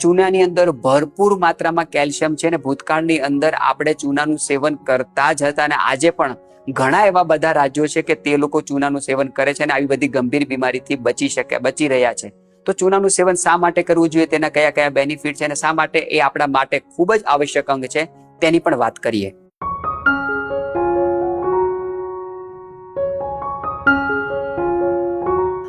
ચૂનાની અંદર ભરપૂર માત્રામાં કેલ્શિયમ છે ને ભૂતકાળની અંદર આપણે ચૂનાનું સેવન કરતા જ હતા અને આજે પણ ઘણા એવા બધા રાજ્યો છે કે તે લોકો ચૂનાનું સેવન કરે છે અને આવી બધી ગંભીર બીમારીથી બચી શકે, બચી રહ્યા છે. તો ચૂનાનું સેવન શા માટે કરવું જોઈએ, તેના કયા કયા બેનિફિટ છે અને શા માટે એ આપણા માટે ખૂબ જ આવશ્યક અંગ છે, તેની પણ વાત કરીએ.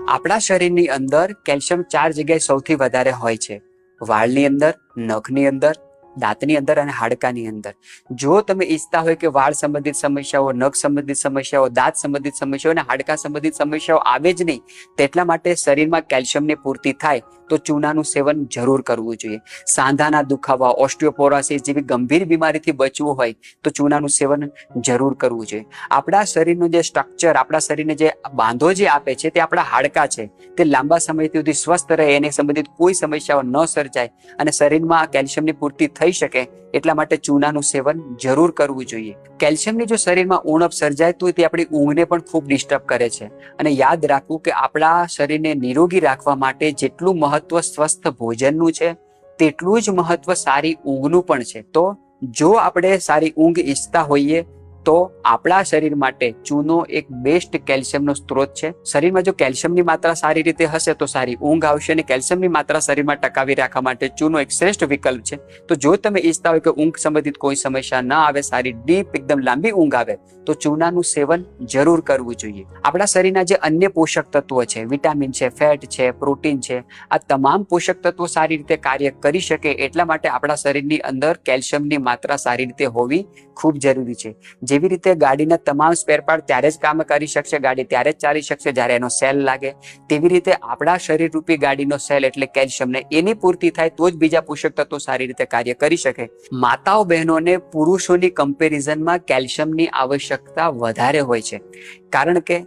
આપણા શરીરની અંદર કેલ્શિયમ ચાર જગ્યાએ સૌથી વધારે હોય છે. વાળની અંદર, નખની અંદર, દાંતની અંદર અને હાડકાની અંદર. જો તમે ઈચ્છતા હોય કે વાળ સંબંધિત સમસ્યાઓ, નખ સંબંધિત સમસ્યાઓ, દાંત સંબંધિત સમસ્યાઓ અને હાડકા સંબંધિત સમસ્યાઓ આવે જ નહીં, તેટલા માટે શરીરમાં કેલ્શિયમની પૂર્તિ થાય તો ચૂનાનું સેવન જરૂર કરવું જોઈએ. સાંધાના દુખાવા, ઓસ્ટિયોપોરોસિસ જેવી ગંભીર બીમારીથી બચવું હોય તો ચૂનાનું સેવન જરૂર કરવું જોઈએ. આપણા શરીરનું જે સ્ટ્રક્ચર આપણા શરીરને જે બાંધો જે આપે છે તે આપણા હાડકા છે. તે લાંબા સમયથી સુધી સ્વસ્થ રહે, એને સંબંધિત કોઈ સમસ્યાઓ ન સર્જાય અને શરીરમાં કેલ્શિયમની પૂર્તિ થઈ શકે એટલા માટે ચૂનાનું સેવન જરૂર કરવું જોઈએ. કેલ્શિયમની જો શરીરમાં ઉણપ સર્જાય તો તે આપણી ઊંઘને પણ ખૂબ ડિસ્ટર્બ કરે છે. અને યાદ રાખવું કે આપણા શરીરને નિરોગી રાખવા માટે જેટલું મહત્વ સ્વસ્થ ભોજનનું છે, તેટલું જ મહત્વ સારી ઊંઘનું પણ છે. તો જો આપણે સારી ઊંઘ ઈચ્છતા હોઈએ તો આપણા શરીર માટે ચૂનો એક બેસ્ટ કેલ્શિયમનો સ્ત્રોત છે. શરીરમાં જો કેલ્શિયમની માત્રા સારી રીતે હશે તો સારી ઊંઘ આવશે અને કેલ્શિયમની માત્રા શરીરમાં ટકાવી રાખવા માટે ચૂનો એક શ્રેષ્ઠ વિકલ્પ છે. તો જો તમે ઈચ્છતા હોય કે ઊંઘ સંબંધિત કોઈ સમસ્યા ના આવે, સારી ડીપ એકદમ લાંબી ઊંઘ આવે, તો ચૂનાનું સેવન જરૂર કરવું જોઈએ. આપણા શરીરના જે અન્ય પોષક તત્વો છે વિટામિન છે ફેટ છે પ્રોટીન છે, આ તમામ પોષક તત્વો સારી રીતે કાર્ય કરી શકે એટલા માટે આપણા શરીરની અંદર કેલ્શિયમની માત્રા સારી રીતે હોવી ખૂબ જરૂરી છે. જેવી રીતે ગાડીના તમામ સ્પેરપાર્ટ ત્યારે જ કામ કરી શકશે, ગાડી ત્યારે જ ચાલી શકશે, જ્યારે એનો સેલ લાગે. તેવી રીતે આપણા શરીર રૂપી ગાડીનો સેલ એટલે કેલ્શિયમને એની પૂર્તિ થાય તો જ બીજા પોષક તત્વો સારી રીતે કાર્ય કરી શકે. માતાઓ બહેનોને પુરુષોની કમ્પેરિઝનમાં કેલ્શિયમની આવશ્યકતા વધારે હોય છે. કારણ કે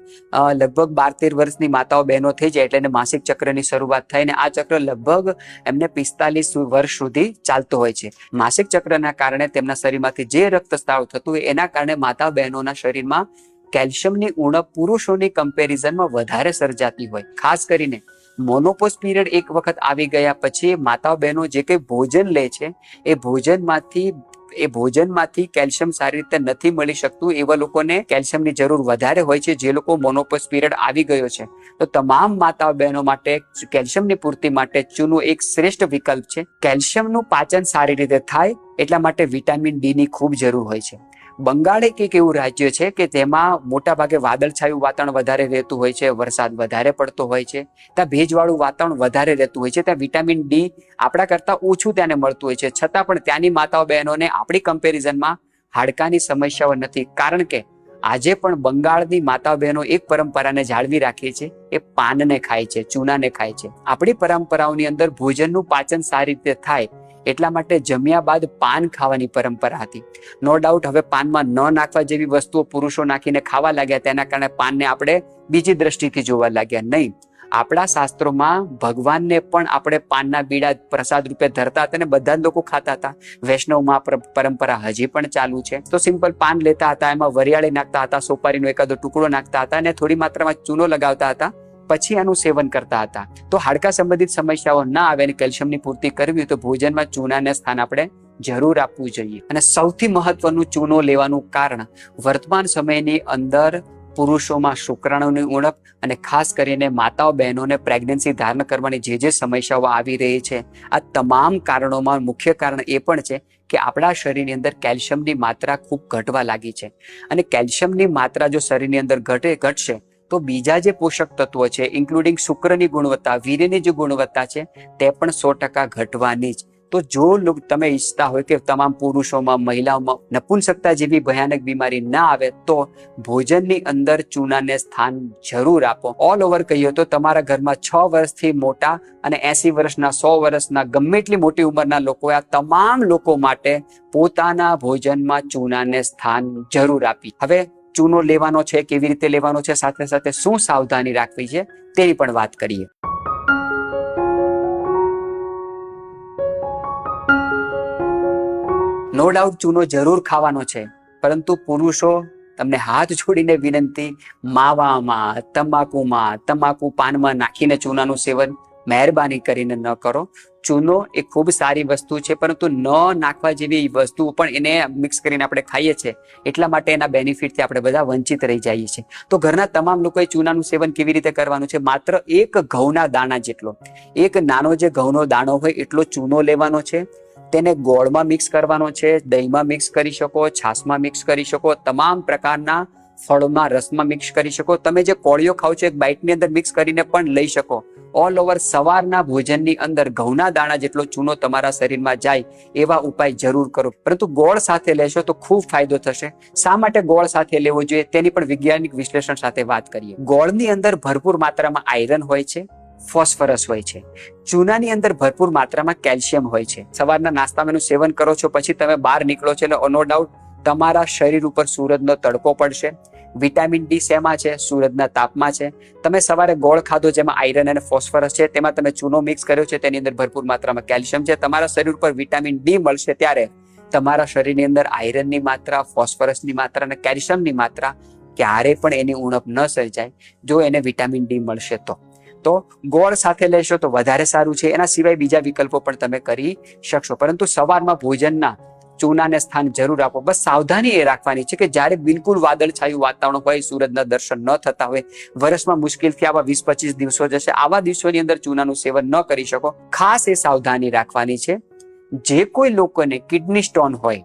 લગભગ બાર તેર વર્ષની માતાઓ બહેનો થઈ જાય એટલે એને માસિક ચક્રની શરૂઆત થાય ને આ ચક્ર લગભગ એમને પિસ્તાલીસ વર્ષ સુધી ચાલતો હોય છે. માસિક ચક્રના કારણે તેમના શરીરમાંથી જે રક્તસ્ત્રાવ થતું હોય એના કારણે માતા બહેનોના શરીરમાં કેલ્શિયમની ઉણપ પુરુષોની કમ્પેરિઝનમાં વધારે સર્જાતી હોય. ખાસ કરીને મોનોપોઝ પીરિયડ એક વખત આવી ગયા પછી માતા બહેનો જે કંઈ ભોજન લે છે, એ ભોજનમાંથી એ ભોજનમાંથી કેલ્શિયમ સારી રીતે નથી મળી શકતું એવા લોકોને કેલ્શિયમની જરૂર વધારે હોય છે, જે લોકો મોનોપોઝ પીરિયડ આવી ગયો છે. તો તમામ માતા બહેનો માટે કેલ્શિયમની પૂર્તિ માટે ચૂનો એક શ્રેષ્ઠ વિકલ્પ છે. કેલ્શિયમનું પાચન સારી રીતે થાય એટલા માટે વિટામિન ડી ની ખૂબ જરૂર હોય છે. બંગાળ એક એક એવું રાજ્ય છે કે તેમાં મોટા ભાગે વાદળછાયું વાતાવરણ વધારે રહેતું હોય છે, વરસાદ વધારે પડતો હોય છે, ત્યાં ભેજવાળું વાતાવરણ વધારે રહેતું હોય છે, ત્યાં વિટામિન ડી આપણા કરતાં ઓછું ત્યાંને મળતું હોય છે. છતાં પણ ત્યાંની માતાઓ બહેનોને આપણી કમ્પેરિઝનમાં હાડકાની સમસ્યાઓ નથી. કારણ કે આજે પણ બંગાળની માતા બહેનો એક પરંપરાને જાળવી રાખીએ છે, એ પાનને ખાય છે, ચૂનાને ખાય છે. આપણી પરંપરાઓની અંદર ભોજનનું પાચન સારી રીતે થાય એટલા માટે જમ્યા બાદ પાન ખાવાની પરંપરા હતી. નો ડાઉટ હવે પાનમાં ન નાખવા જેવી વસ્તુઓ પુરુષો નાખીને ખાવા લાગ્યા તેના કારણે પાનને આપણે બીજી દ્રષ્ટિથી જોવા લાગ્યા નહીં. આપણા શાસ્ત્રોમાં ભગવાનને પણ આપણે પાનના બીડા પ્રસાદ રૂપે ધરતા હતા અને બધા લોકો ખાતા હતા. વૈષ્ણવમાં પરંપરા હજી પણ ચાલુ છે. તો સિમ્પલ પાન લેતા હતા, એમાં વરિયાળી નાખતા હતા, સોપારીનો એકાદો ટુકડો નાખતા હતા અને થોડી માત્રામાં ચૂનો લગાવતા હતા. પછી આનું સેવન કરતા હતા. તો હાડકા સંબંધિત સમસ્યાઓ ના આવે અને કેલ્શિયમની પૂર્તિ કરવી તો ભોજનમાં ચૂનાને સ્થાન આપણે જરૂર આપવું જોઈએ. અને સૌથી મહત્વનું ચૂનો લેવાનું કારણ, વર્તમાન સમયની અંદર પુરુષોમાં શુક્રાણુની ઉણપ અને ખાસ કરીને માતાઓ બહેનોને પ્રેગ્નન્સી ધારણ કરવાની જે જે સમસ્યાઓ આવી રહી છે, આ તમામ કારણોમાં મુખ્ય કારણ એ પણ છે કે આપણા શરીરની અંદર કેલ્શિયમની માત્રા ખૂબ ઘટવા લાગી છે. અને કેલ્શિયમની માત્રા જો શરીરની અંદર ઘટે, ઘટશે તો બીજા જે પોષક તત્વો છે ઇન્ક્લુડિંગ શુક્રની ગુણવત્તા વીર્યની જે ગુણવત્તા છે, તે પણ સો ટકા ઘટવાની જ. તો જો તમે ઈચ્છતા હોય કે તમામ પુરુષોમાં, મહિલાઓમાં નપુંસકતા જેવી ભયાનક બીમારી ના આવે, તો ભોજનની અંદર ચૂનાને સ્થાન જરૂર આપો. ઓલ ઓવર કહીએ તો તમારા ઘરમાં છ વર્ષથી મોટા અને એસી વર્ષના, સો વર્ષના, ગમે એટલી મોટી ઉંમરના લોકો આ તમામ લોકો માટે પોતાના ભોજનમાં ચૂનાને સ્થાન જરૂર આપી. હવે ચૂનો લેવાનો છે, કેવી રીતે લેવાનો છે, સાથે સાથે શું સાવધાની રાખવી છે, તેની પણ વાત કરીએ. નો ડાઉટ ચૂનો જરૂર ખાવાનો છે, પરંતુ પુરુષો તમને હાથ છોડીને વિનંતી, માવામાં, તમાકુમાં, તમાકુ પાનમાં નાખીને ચૂનાનું સેવન મહેરબાની કરીને ન કરો. ચૂનો એ ખૂબ સારી વસ્તુ છે, પરંતુ ન નાખવા જેવી વસ્તુ પણ એને મિક્સ કરીને આપણે ખાઈએ છીએ. એટલા માટે એના બેનિફિટથી આપણે બધા વંચિત રહી જઈએ છીએ. તો ઘરના તમામ લોકોએ ચૂનાનું સેવન કેવી રીતે કરવાનું છે? માત્ર એક ઘઉંના દાણા જેટલો. એક નાનો જે ઘઉંનો દાણો હોય એટલો ચૂનો લેવાનો છે. તેને ગોળમાં મિક્સ કરવાનો છે, દહીંમાં મિક્સ કરી શકો, છાશમાં મિક્સ કરી શકો, તમામ પ્રકારના ફળમાં રસમાં મિક્સ કરી શકો. તમે જે કોળીઓ ખાવ છો, એક બાઇટની અંદર મિક્સ કરીને પણ લઈ શકો. ઓલ ઓવર સવારના ભોજનની અંદર ઘઉંના દાણા જેટલો ચૂનો તમારા શરીરમાં જાય, એવા ઉપાય જરૂર કરો. પરંતુ ગોળ સાથે લેશો તો ખૂબ ફાયદો થશે. શા માટે ગોળ સાથે લેવો જોઈએ? તેની પણ વૈજ્ઞાનિક વિશ્લેષણ સાથે વાત કરીએ. ગોળની અંદર ભરપૂર માત્રામાં આયરન હોય છે, ફોસ્ફરસ હોય છે. ચૂનાની અંદર ભરપૂર માત્રામાં કેલ્શિયમ હોય છે. સવારના નાસ્તામાં એનું સેવન કરો છો, પછી તમે બહાર નીકળો છો એટલે નો ડાઉટ તમારા શરીર ઉપર સૂરજનો તડકો પડશે. વિટામિન ડી શેમાં છે, સૂરજના તાપમાં છે. તમે સવારે ગોળ ખાધો જેમાં આયરન અને ફોસ્ફરસ છે, તેમાં તમે ચૂનો મિક્સ કર્યો છે, તેની અંદર ભરપૂર માત્રામાં કેલ્શિયમ છે. તમારા શરીર ઉપર વિટામિન ડી મળશે ત્યારે તમારા શરીરની અંદર આયરનની માત્રા, ફોસ્ફરસની માત્રા અને કેલ્શિયમની માત્રા ક્યારે પણ એની ઉણપ ન સર્જાય. જો એને વિટામિન ડી મળશે તો. તો ગોળ સાથે લેશો તો વધારે સારું છે. એના સિવાય બીજા વિકલ્પો પણ તમે કરી શકશો. પરંતુ સવારમાં ભોજનના ચૂનાને સ્થાન જરૂર આપો. બસ સાવધાની એ રાખવાની છે કે જ્યારે બિલકુલ વાદળછાયું વાતાવરણ હોય, સૂરજના દર્શન ન થતા હોય વર્ષમાં મુશ્કેલથી આવા વીસ પચીસ દિવસો જશે. આવા દિવસોની અંદર ચૂનાનું સેવન ન કરી શકો. ખાસ એ સાવધાની રાખવાની છે. જે કોઈ લોકોને કિડની સ્ટોન હોય,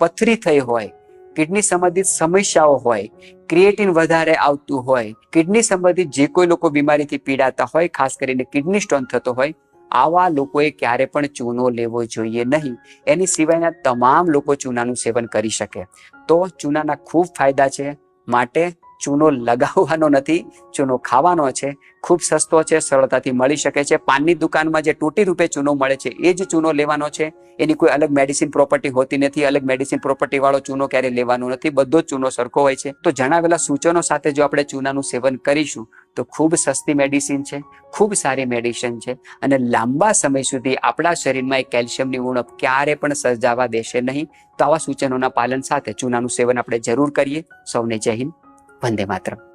પથરી થઈ હોય, કિડની સંબંધિત સમસ્યાઓ હોય, ક્રિએટિન વધારે આવતું હોય, કિડની સંબંધિત જે કોઈ લોકો બીમારીથી પીડાતા હોય, ખાસ કરીને કિડની સ્ટોન થતો હોય આવા લોકોએ ક્યારે પણ ચૂનો લેવો જોઈએ નહીં. એની સિવાયના તમામ લોકો ચૂનાનું સેવન કરી શકે. તો ચૂનાના ખૂબ ફાયદા છે. માટે ચૂનો લગાવવાનો નથી, ચૂનો ખાવાનો છે. ખૂબ સસ્તો છે, સરળતાથી મળી શકે છે. પાનની દુકાનમાં જે તૂટી રૂપે ચૂનો મળે છે, એ જ ચૂનો લેવાનો છે. એની કોઈ અલગ મેડિસિન પ્રોપર્ટી હોતી નથી, અલગ મેડિસિન પ્રોપર્ટી વાળો ચૂનો ક્યારે લેવાનો નથી. બધો જ ચૂનો સરખો હોય છે. તો જણાવેલા સૂચનો સાથે જો આપણે ચૂનાનું સેવન કરીશું તો ખૂબ સસ્તી મેડિસિન છે, ખૂબ સારી મેડિસિન છે અને લાંબા સમય સુધી આપણા શરીરમાં એ કેલ્શિયમની ઉણપ ક્યારે પણ સર્જાવા દેશે નહીં. તો આવા સૂચનોના પાલન સાથે ચૂનાનું સેવન આપણે જરૂર કરીએ. સૌને જય હિન્દ. વંદે માતરમ.